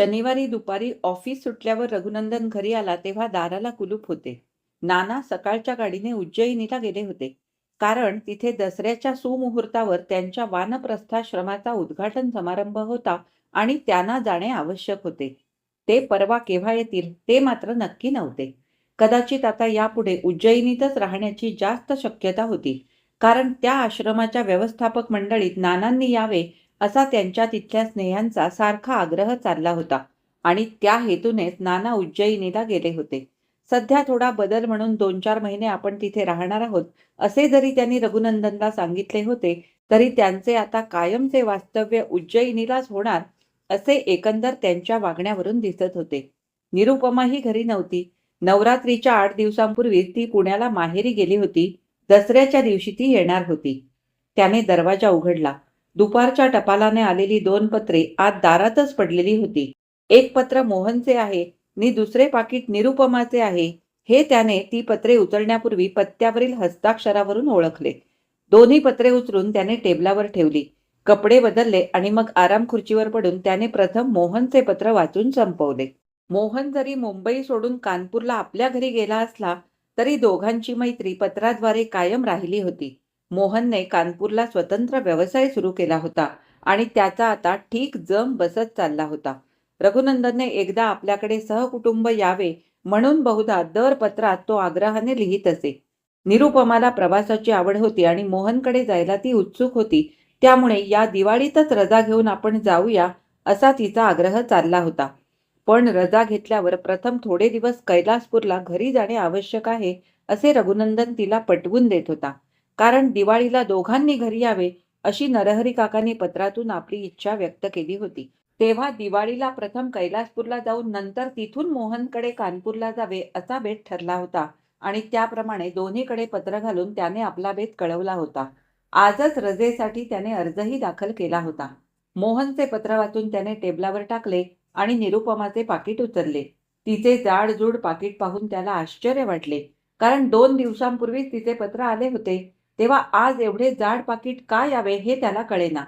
शनिवारी दुपारी ऑफिस सुटल्यावर रघुनंदन घरी आला तेव्हा दाराला कुलूप होते. नाना सकाळच्या गाडीने उज्जयिनीला गेले होते. कारण तिथे दसऱ्याच्या सुमुहूर्तावर त्यांच्या वानप्रस्थाश्रमाचा उद्घाटन समारंभ होता आणि त्यांना जाणे आवश्यक होते. ते परवा केव्हा येतील ते मात्र नक्की नव्हते. कदाचित आता यापुढे उज्जयिनीतच राहण्याची जास्त शक्यता होती. कारण त्या आश्रमाच्या व्यवस्थापक मंडळीत नानांनी यावे असा त्यांच्या तिथल्या स्नेहांचा सारखा आग्रह चालला होता. आणि त्या हेतूनेच नाना उज्जयिनीला गेले होते. सध्या थोडा बदल म्हणून दोन चार महिने आपण तिथे राहणार आहोत असे जरी त्यांनी रघुनंदनला सांगितले होते तरी त्यांचे आता कायमचे वास्तव्य उज्जयिनीलाच होणार असे एकंदर त्यांच्या वागण्यावरून दिसत होते. निरुपमाही घरी नव्हती. नवरात्रीच्या आठ दिवसांपूर्वी ती पुण्याला माहेरी गेली होती. दसऱ्याच्या दिवशी ती येणार होती. त्याने दरवाजा उघडला. दुपारच्या टपालाने आलेली दोन पत्रे आत दारातच पडलेली होती. एक पत्र मोहनचे आहे नि दुसरे पाकिट निरुपमाचे आहे. हे त्याने ती पत्रे उचलण्यापूर्वी पत्त्यावरील हस्ताक्षरावरून ओळखले. दोन्ही पत्रे उचलून त्याने टेबलावर ठेवली. कपडे बदलले आणि मग आराम खुर्चीवर पडून त्याने प्रथम मोहनचे पत्र वाचून संपवले. मोहन जरी मुंबई सोडून कानपूरला आपल्या घरी गेला असला तरी दोघांची मैत्री पत्राद्वारे कायम राहिली होती. मोहनने कानपूरला स्वतंत्र व्यवसाय सुरू केला होता आणि त्याचा आता ठीक जम बसत चालला होता. रघुनंदनने एकदा आपल्याकडे सहकुटुंब यावे म्हणून बहुधा दर पत्रात तो आग्रहाने लिहित असे. निरुपमाला प्रवासाची आवड होती आणि मोहनकडे जायला ती उत्सुक होती. त्यामुळे या दिवाळीतच रजा घेऊन आपण जाऊया असा तिचा आग्रह चालला होता. पण रजा घेतल्यावर प्रथम थोडे दिवस कैलासपूरला घरी जाणे आवश्यक आहे असे रघुनंदन तिला पटवून देत होता. कारण दिवाळीला दोघांनी घरी यावे अशी नरहरी काकांनी पत्रातून आपली इच्छा व्यक्त केली होती. तेव्हा दिवाळीला प्रथम कैलासपूरला जाऊन नंतर तिथून मोहनकडे कानपूरला जावे असा बेत ठरला होता आणि त्याप्रमाणे दोन्हीकडे पत्र घालून त्याने आपला बेत कळवला होता. आजच रजेसाठी त्याने अर्जही दाखल केला होता. मोहनचे पत्र वाचून त्याने टेबलावर टाकले आणि निरुपमाचे पाकिट उचलले. तिचे जाडजूड पाकिट पाहून त्याला आश्चर्य वाटले. कारण दोन दिवसांपूर्वीच तिचे पत्र आले होते. तेव्हा आज एवढे जाड पाकिट का यावे हे त्याला कळेना.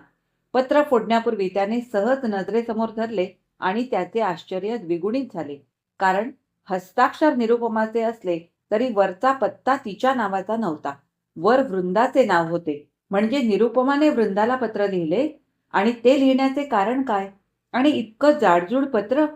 पत्र फोडण्यापूर्वी त्याने सहज नजरेसमोर धरले आणि त्याचे आश्चर्य द्विगुणित झाले. कारण हस्ताक्षर निरुपमाचे असले तरी वरचा पत्ता तिच्या नावाचा नव्हता. वर वृंदाचे नाव होते. म्हणजे निरुपमाने वृंदाला पत्र लिहिले? आणि ते लिहिण्याचे कारण काय? आणि इतकं जाडजूड पत्र?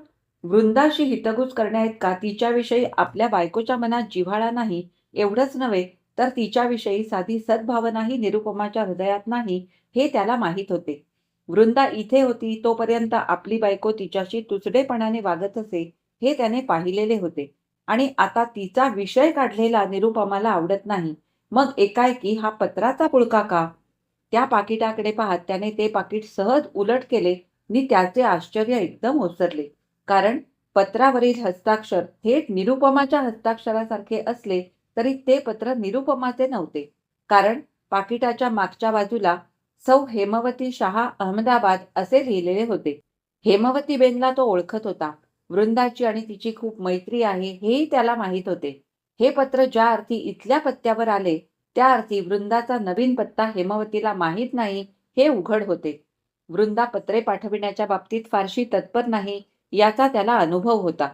वृंदाशी हितगुज करण्याइतका तिच्याविषयी आपल्या बायकोच्या मनात जिव्हाळा नाही एवढंच नव्हे तर तिच्याविषयी साधी सद्भावनाही निरुपमाच्या हृदयात नाही हे त्याला माहीत होते. वृंदा इथे होती तोपर्यंत आपली बायको तिच्याशी तुचडेपणाने वागत असे हे त्याने पाहिलेले होते. आणि आता तिचा विषय काढलेला निरुपमाला आवडत नाही. मग एकाएकी हा पत्राचा पुळका का? त्या पाकिटाकडे पाहत त्याने ते पाकिट सहज उलट केले. नि त्याचे आश्चर्य एकदम ओसरले. कारण पत्रावरील हस्ताक्षर थेट निरुपमाच्या हस्ताक्षरासारखे असले तरी ते पत्र निरुपमाचे नव्हते. कारण पाकिटाच्या मागच्या बाजूला सौ हेमवती शहा अहमदाबाद असे लिहिलेले होते. हेमवती बेनला तो ओळखत होता. वृंदाची आणि तिची खूप मैत्री आहे हेही त्याला माहीत होते. हे पत्र ज्या अर्थी इथल्या पत्त्यावर आले त्या अर्थी वृंदाचा नवीन पत्ता हेमवतीला माहीत नाही हे उघड होते. वृंदा पत्रे पाठविण्याच्या बाबतीत फारशी तत्पर नाही याचा त्याला अनुभव होता.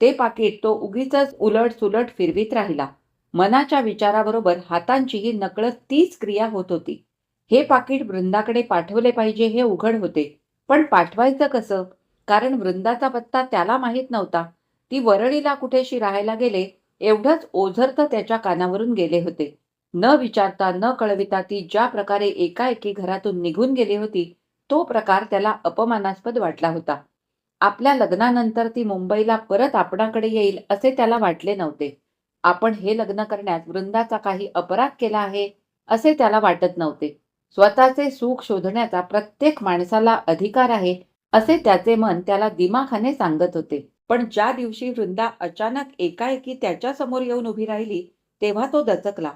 ते पाकिट तो उगीच उलट सुलट फिरवीत राहिला. मनाच्या विचाराबरोबर हातांचीही नकळत तीच क्रिया होत होती. हे पाकिट वृंदाकडे पाठवले पाहिजे हे उघड होते. पण पाठवायचं कसं? कारण वृंदाचा पत्ता त्याला माहीत नव्हता. ती वरळीला कुठेशी राहायला गेले एवढंच ओझरत त्याच्या कानावरून गेले होते. न विचारता न कळविता ती ज्या प्रकारे एकाएकी घरातून निघून गेली होती तो प्रकार त्याला अपमानास्पद वाटला होता. आपल्या लग्नानंतर ती मुंबईला परत आपणाकडे येईल असे त्याला वाटले नव्हते. आपण हे लग्न करण्यात वृंदाचा काही अपराध केला आहे असे त्याला वाटत नव्हते. स्वतःचे सुख शोधण्याचा प्रत्येक माणसाला अधिकार आहे असे त्याचे मन त्याला दिमाखाने सांगत होते. पण ज्या दिवशी वृंदा अचानक एकाएकी त्याच्यासमोर येऊन उभी राहिली तेव्हा तो दचकला.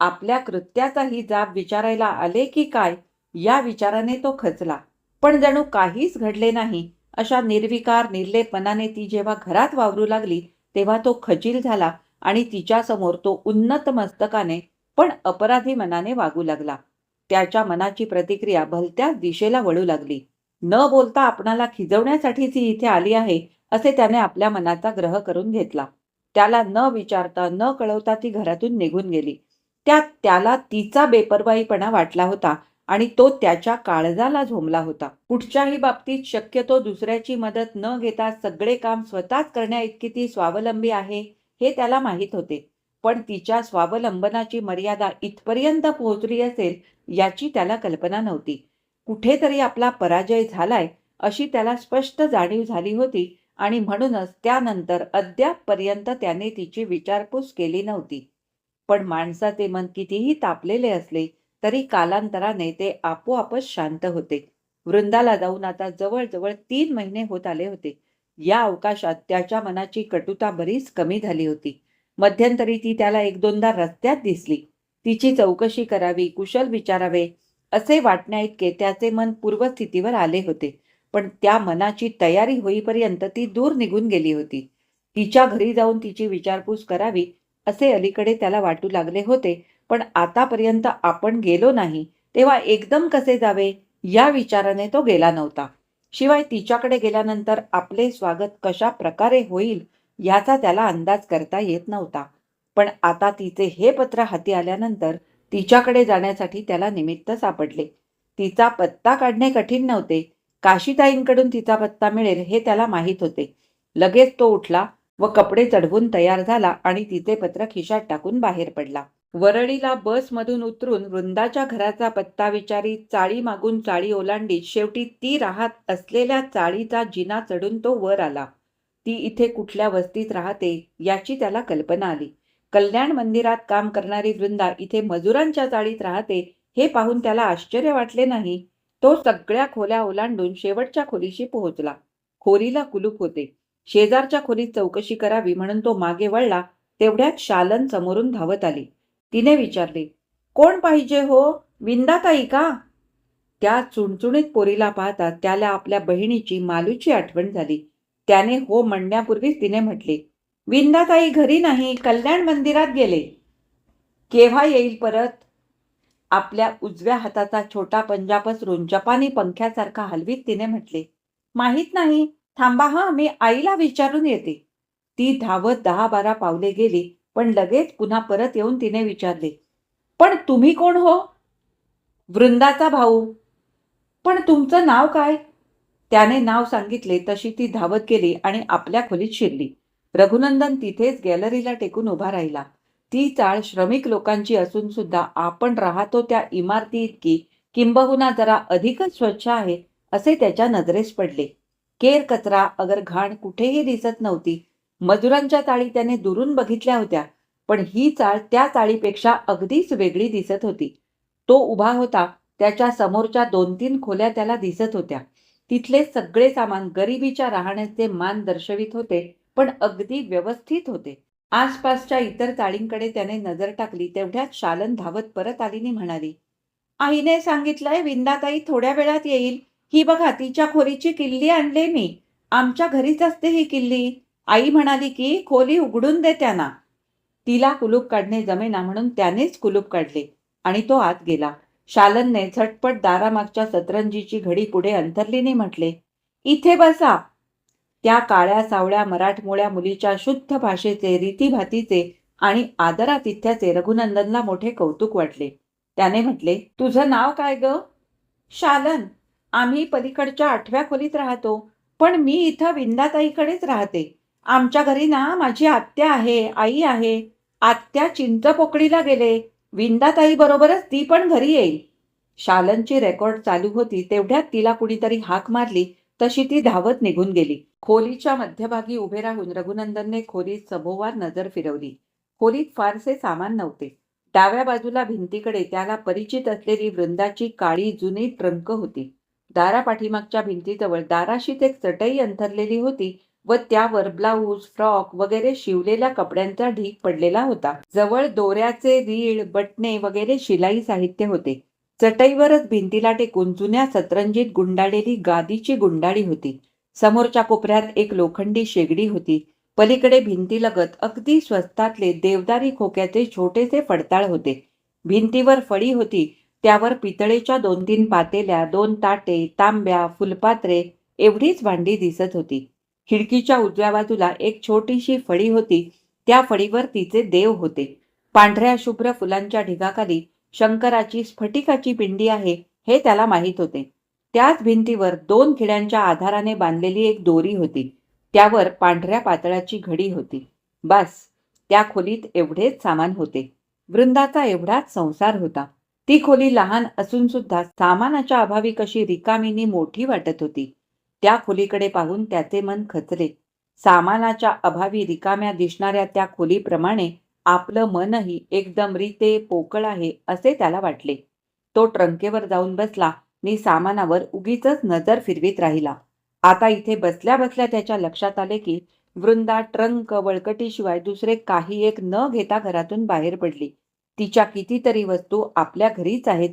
आपल्या कृत्याचाही जाब विचारायला आले की काय या विचाराने तो खचला. पण जणू काहीच घडले नाही. अशा निर्विकार निर्लेपणाने ती जेव्हा घरात वावरू लागली तेव्हा तो खजील झाला. आणि तिच्यासमोर तो उन्नत मस्तकाने पण अपराधी मनाने वागू लागला. त्याच्या मनाची प्रतिक्रिया भलत्याच दिशेला वळू लागली. न बोलता आपणाला खिजवण्यासाठीच ही इथे आली आहे असे त्याने आपल्या मनाचा ग्रह करून घेतला. त्याला न विचारता न कळवता ती घरातून निघून गेली. त्यात त्याला तिचा बेपरवाईपणा वाटला होता आणि तो त्याच्या काळजाला झोंबला होता. कुठच्याही बाबतीत शक्यतो दुसऱ्याची मदत न घेता सगळे काम स्वतःच करण्याइतकी ती स्वावलंबी आहे हे त्याला माहीत होते. पण तिच्या स्वावलंबनाची मर्यादा इथपर्यंत पोहोचली असेल याची त्याला कल्पना नव्हती. कुठेतरी आपला पराजय झालाय अशी त्याला स्पष्ट जाणीव झाली होती आणि म्हणूनच त्यानंतर अद्यापपर्यंत त्याने तिची विचारपूस केली नव्हती. पण माणसाचे मन कितीही तापलेले असले तरी कालांतराने ते आपोआपच शांत होते. वृंदाला जाऊन आता जवळजवळ तीन महिने होत आले होते. या अवकाशात त्याच्या मनाची कटुता बरीच कमी झाली होती. मध्यंतरी ती त्याला एक दोनदा रस्त्यात दिसली. तिची चौकशी करावी कुशल विचारावे असे वाटण्याइतके त्याचे मन पूर्वस्थितीवर आले होते. पण त्या मनाची तयारी होईपर्यंत ती दूर निघून गेली होती. तिच्या घरी जाऊन तिची विचारपूस करावी असे अलीकडे त्याला वाटू लागले होते. पण आतापर्यंत आपण गेलो नाही तेव्हा एकदम कसे जावे या विचाराने तो गेला नव्हता. शिवाय तिच्याकडे गेल्यानंतर आपले स्वागत कशा प्रकारे होईल याचा त्याला अंदाज करता येत नव्हता. पण आता तिचे हे पत्र हाती आल्यानंतर तिच्याकडे जाण्यासाठी त्याला निमित्त सापडले. तिचा पत्ता काढणे कठीण नव्हते. काशीताईंकडून तिचा पत्ता मिळेल हे त्याला माहीत होते. लगेच तो उठला व कपडे चढवून तयार झाला आणि तिचे पत्र खिशात टाकून बाहेर पडला. वरळीला बसमधून उतरून वृंदाच्या घराचा पत्ता विचारी चाळी मागून चाळी ओलांडी शेवटी ती राहत असलेल्या चाळीचा जिना चढून तो वर आला. ती इथे कुठल्या वस्तीत राहते याची त्याला कल्पना आली. कल्याण मंदिरात काम करणारी वृंदा इथे मजुरांच्या चाळीत राहते हे पाहून त्याला आश्चर्य वाटले नाही. तो सगळ्या खोल्या ओलांडून शेवटच्या खोलीशी पोहोचला. खोलीला कुलूप होते. शेजारच्या खोलीत चौकशी करावी म्हणून तो मागे वळला. तेवढ्यात शालन समोरून धावत आली. तिने विचारले कोण पाहिजे हो? विंदाताई का? त्या चुणचुणीत पोरीला पाहता त्याला आपल्या बहिणीची मालूची आठवण झाली. त्याने हो म्हणण्यापूर्वीच तिने म्हटले विंदाताई घरी नाही कल्याण मंदिरात गेले. केव्हा येईल परत? आपल्या उजव्या हाताचा छोटा पंजा पसरून जपानी पंख्यासारखा हलवीत तिने म्हटले माहीत नाही. थांबा हा मी आईला विचारून येते. ती धावत दहा बारा पावले गेली. पण लगेच पुन्हा परत येऊन तिने विचारले पण तुम्ही कोण हो? वृंदाचा भाऊ. पण तुमचं नाव काय? त्याने नाव सांगितले तशी ती धावत गेली आणि आपल्या खोलीत शिरली. रघुनंदन तिथेच गॅलरीला टेकून उभा राहिला. ती चाळ श्रमिक लोकांची असून सुद्धा आपण राहतो त्या इमारती इतकी किंबहुना जरा अधिकच स्वच्छ आहे असे त्याच्या नजरेस पडले. केर कचरा अगर घाण कुठेही दिसत नव्हती मजुरांच्या चाळी त्याने दुरून बघितल्या होत्या पण ही चाळ त्या चाळीपेक्षा अगदीच वेगळी दिसत होती. तो उभा होता त्याच्या समोरच्या दोन तीन खोल्या त्याला दिसत होत्या. तिथले सगळे सामान गरिबीच्या राहण्याचे मान दर्शवित होते पण अगदी व्यवस्थित होते. आसपासच्या इतर चाळींकडे त्याने नजर टाकली तेवढ्यात शालन धावत परत आलीने म्हणाली आईने सांगितलंय विंदाताई थोड्या वेळात येईल. ही बघा तिच्या खोलीची किल्ली आणले मी. आमच्या घरीच असते ही किल्ली. आई म्हणाली की खोली उघडून दे त्यांना. तिला कुलूप काढणे जमेना म्हणून त्यानेच कुलूप काढले आणि तो आत गेला. शालनने झटपट दारामागच्या सतरंजीची घडी पुढे अंतरलीने म्हटले इथे बसा. त्या काळ्या सावळ्या मराठमोळ्या मुलीच्या शुद्ध भाषेचे रीतीभातीचे आणि आदरातिथ्याचे रघुनंदनला मोठे कौतुक वाटले. त्याने म्हटले तुझं नाव काय ग? शालन. आम्ही पलीकडच्या आठव्या खोलीत राहतो पण मी इथं विंदाताईकडेच राहते. आमच्या घरी ना माझी आत्या आहे आई आहे. आत्या चिंचपोकळीला गेले. विंदाताई बरोबरच ती पण घरी येईल. शालनची रेकॉर्ड चालू होती तेवढ्यात तिला कुणीतरी हाक मारली. तशी ती धावत निघून गेली. खोलीच्या मध्यभागी उभे राहून रघुनंदनने खोलीत सभोवार नजर फिरवली. खोलीत फारसे सामान नव्हते. डाव्या बाजूला भिंतीकडे त्याला परिचित असलेली वृंदाची काळी जुनी ट्रंक होती. दारा पाठीमागच्या भिंतीजवळ दाराशीच एक चटई अंथरलेली होती. व त्यावर ब्लाऊज फ्रॉक वगैरे शिवलेल्या कपड्यांचा ढीक पडलेला होता. जवळ दोऱ्याचे रीळ बटणे वगैरे शिलाई साहित्य होते. चटईवरच भिंतीला टेकून जुन्या सतरंजीत गुंडाळलेली गादीची गुंडाळी होती. समोरच्या कोपऱ्यात एक लोखंडी शेगडी होती. पलीकडे भिंतीलगत अगदी स्वस्तातले देवदारी खोक्याचे छोटेसे फडताळ होते. भिंतीवर फळी होती. त्यावर पितळेच्या दोन तीन पातेल्या दोन ताटे तांब्या फुलपात्रे एवढीच भांडी दिसत होती. खिडकीच्या उजव्या बाजूला एक छोटीशी फळी होती. त्या फळीवर तिचे देव होते. पांढऱ्या शुभ्र फुलांच्या ढिगाखाली शंकराची स्फटिकाची पिंडी आहे हे त्याला माहीत होते. त्याच भिंतीवर दोन खिड्यांच्या आधाराने बांधलेली एक दोरी होती. त्यावर पांढऱ्या पातळाची घडी होती. बस त्या खोलीत एवढेच सामान होते. वृंदाचा एवढाच संसार होता. ती खोली लहान असून सुद्धा सामानाच्या अभावी कशी रिकामीनी मोठी वाटत होती. त्या खोलीकडे पाहून त्याचे मन खचले. सामानाच्या अभावी रिकाम्या दिसणाऱ्या त्या खोलीप्रमाणे आपलं मनही एकदम रिते पोकळ आहे असे त्याला वाटले. तो ट्रंकेवर जाऊन बसला. नि सामानावर उगीच नजर फिरवीत राहिला. आता इथे बसल्या बसल्या त्याच्या लक्षात आले की वृंदा ट्रंक वळकटीशिवाय दुसरे काही एक न घेता घरातून बाहेर पडली. तिच्या कितीतरी वस्तू आपल्या घरीच आहेत.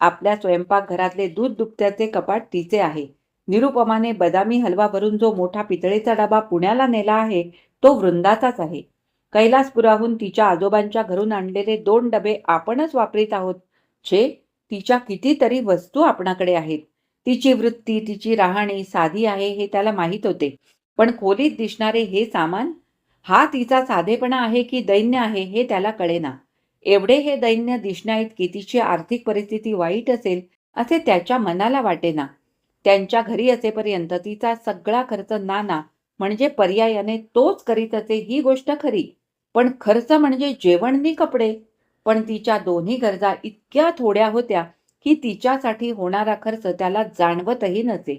आपल्या स्वयंपाकघरातले दूध दुपत्याचे कपाट तिचे आहे. निरुपमाने बदामी हलवा भरून जो मोठा पितळेचा डबा पुण्याला नेला आहे तो वृंदाचाच आहे. कैलासपुराहून तिच्या आजोबांच्या घरून आणलेले दोन डबे आपणच वापरीत आहोत. छे तिच्या कितीतरी वस्तू आपणाकडे आहेत. तिची वृत्ती तिची राहणी साधी आहे हे त्याला माहीत होते. पण खोलीत दिसणारे हे सामान? हा तिचा साधेपणा आहे की दैन्य आहे हे त्याला कळेना. एवढे हे दैन्य दिसण्याइतकी तिची आर्थिक परिस्थिती वाईट असेल असे त्याच्या मनाला वाटेना. त्यांच्या घरी असेपर्यंत तिचा सगळा खर्च नाना म्हणजे पर्यायाने तोच करीत असे ही गोष्ट खरी. पण खर्च म्हणजे जेवणनी कपडे. पण तिच्या दोन्ही गरजा इतक्या थोड्या होत्या की तिच्यासाठी होणारा खर्च त्याला जाणवतही नसे.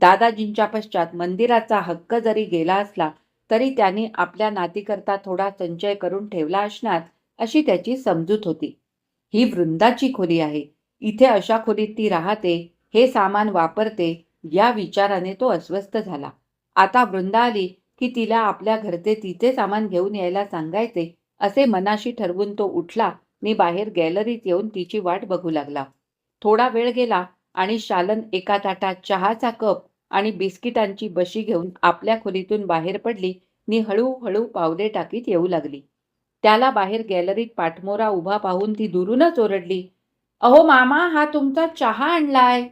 दादाजींच्या पश्चात मंदिराचा हक्क जरी गेला असला तरी त्यांनी आपल्या नातीकरता थोडा संचय करून ठेवला असणार अशी त्याची समजूत होती. ही वृंदाची खोली आहे. इथे अशा खोलीत ती राहते हे सामान वापरते या विचाराने तो अस्वस्थ झाला. आता वृंदा आली की तिला आपल्या घरचे तिचे सामान घेऊन यायला सांगायचे असे मनाशी ठरवून तो उठला. मी बाहेर गॅलरीत येऊन तिची वाट बघू लागला. थोडा वेळ गेला आणि शालन एका ताटात चहाचा कप आणि बिस्किटांची बशी घेऊन आपल्या खोलीतून बाहेर पडली. नि हळूहळू पावले टाकीत येऊ लागली. त्याला बाहेर गॅलरीत पाठमोरा उभा पाहून ती दुरूनच ओरडली. अहो मामा हा तुमचा चहा आणलाय.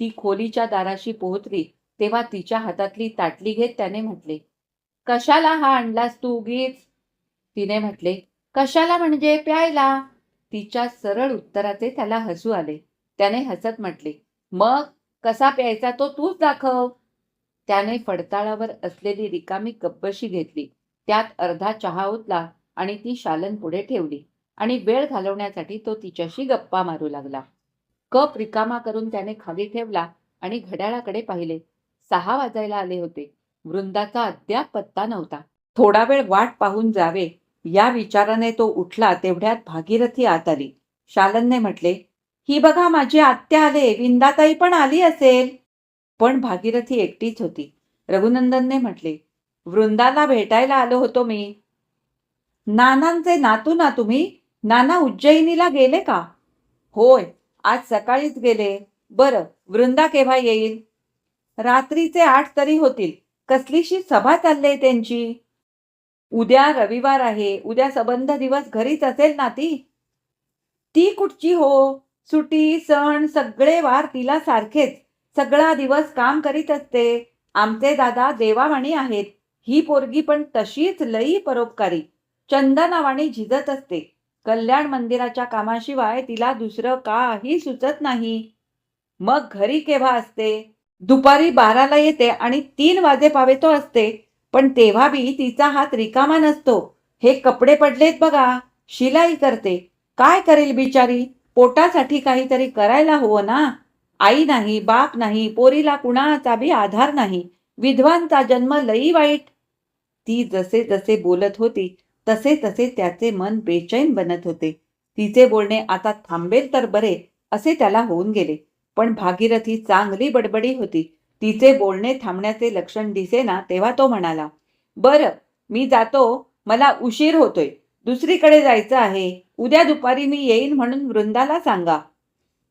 ती खोलीच्या दाराशी पोहोचली तेव्हा तिच्या हातातली ताटली घेत त्याने म्हटले कशाला हा आणलास तू उगीच? तिने म्हटले कशाला म्हणजे प्यायला? तिच्या सरळ उत्तराचे त्याला हसू आले. त्याने हसत म्हटले मग कसा प्यायचा तो तूच दाखव. त्याने फडताळावर असलेली रिकामी कप्पशी घेतली. त्यात अर्धा चहा ओतला आणि ती शालन पुढे ठेवली आणि वेळ घालवण्यासाठी तो तिच्याशी गप्पा मारू लागला. कप रिकामा करून त्याने खाली ठेवला आणि घड्याळाकडे पाहिले. सहा वाजायला आले होते. वृंदाचा अद्याप पत्ता नव्हता. थोडा वेळ वाट पाहून जावे या विचाराने तो उठला तेवढ्यात भागीरथी आत आली. शालनने म्हटले ही बघा माझी आत्या आले विंदाताई पण आली असेल. पण भागीरथी एकटीच होती. रघुनंदनने म्हटले वृंदाला भेटायला आलो होतो मी. नानांचे नातू ना तुम्ही? नाना उज्जैनीला गेले का? होय आज सकाळीच गेले. बरं वृंदा केव्हा येईल? रात्रीचे आठ तरी होतील. कसलीशी सभा चालली त्यांची? उद्या रविवार आहे. उद्या सबंध दिवस घरीच असेल ना ती? ती कुठची हो? सुटी सण सगळे वार तिला सारखेच. सगळा दिवस काम करीत असते. आमचे दादा देवावाणी आहेत. ही पोरगी पण तशीच लई परोपकारी. चंदनावाणी झिजत असते. कल्याण मंदिराच्या कामाशिवाय तिला दुसरं काही सुचत नाही. मग घरी केव्हा असते? दुपारी बाराला येते आणि तीन वाजे पावेतो असते. पण तेव्हा बी तिचा हात रिकामा नसतो. हे कपडे पडलेत बघा. शिलाई करते. काय करेल बिचारी? पोटासाठी काहीतरी करायला हवं ना? आई नाही बाप नाही पोरीला कुणाचा बी आधार नाही. विधवांचा जन्म लई वाईट. ती जसे जसे बोलत होती तसे तसे त्याचे मन बेचैन बनत होते. तिचे बोलणे आता थांबेल तर बरे असे त्याला होऊन गेले. पण भागीरथी चांगली बडबडी होती. तिचे बोलणे थांबण्याचे लक्षण दिसेना तेव्हा तो म्हणाला बरं मी जातो. मला उशीर होतोय. दुसरीकडे जायचं आहे. उद्या दुपारी मी येईन म्हणून वृंदाला सांगा.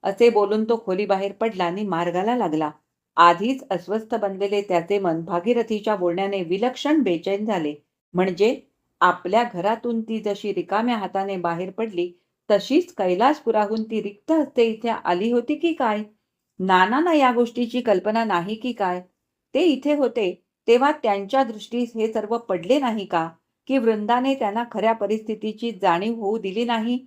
असे बोलून तो खोली बाहेर पडला आणि मार्गाला लागला. आधीच अस्वस्थ बनलेले त्याचे मन भागीरथीच्या बोलण्याने विलक्षण बेचैन झाले. म्हणजे आपल्या घरातून ती जशी रिकाम्या हाताने बाहेर पडली तशीच कैलासपुराहून ती रिक्त हस्ते इथे आली होती की काय? नानांना या गोष्टीची कल्पना नाही की काय? ते इथे होते तेव्हा त्यांच्या दृष्टीस हे सर्व पडले नाही का? की वृंदाने त्यांना खऱ्या परिस्थितीची जाणीव होऊ दिली नाही?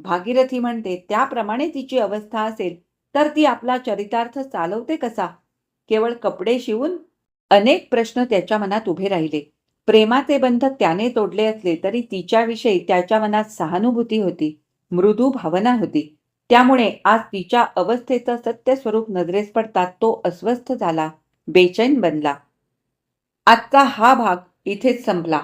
भागीरथी म्हणते त्याप्रमाणे तिची अवस्था असेल तर ती आपला चरितार्थ चालवते कसा? केवळ कपडे शिवून अनेक प्रश्न त्याच्या मनात उभे राहिले. प्रेमाचे बंध त्याने तोडले असले तरी तिच्याविषयी त्याच्या मनात सहानुभूती होती मृदू भावना होती. त्यामुळे आज तिच्या अवस्थेचं सत्य स्वरूप नजरेस पडतात तो अस्वस्थ झाला बेचैन बनला. आजचा हा भाग इथेच संपला.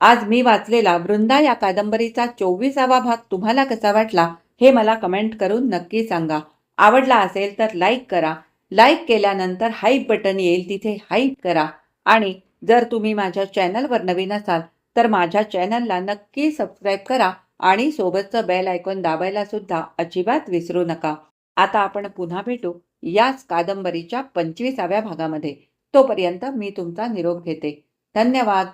आज मी वाचलेला वृंदा या कादंबरीचा चोवीसावा भाग तुम्हाला कसा वाटला हे मला कमेंट करून नक्की सांगा. आवडला असेल तर लाईक करा. लाईक केल्यानंतर हाईप बटन येईल तिथे हाईप करा. आणि जर तुम्ही माझ्या चॅनलवर नवीन असाल तर माझ्या चॅनलला नक्की सबस्क्राईब करा आणि सोबतचं बेल आयकॉन दाबायला सुद्धा अजिबात विसरू नका. आता आपण पुन्हा भेटू याच कादंबरीच्या पंचवीसाव्या भागामध्ये. तोपर्यंत मी तुमचा निरोप घेते. धन्यवाद!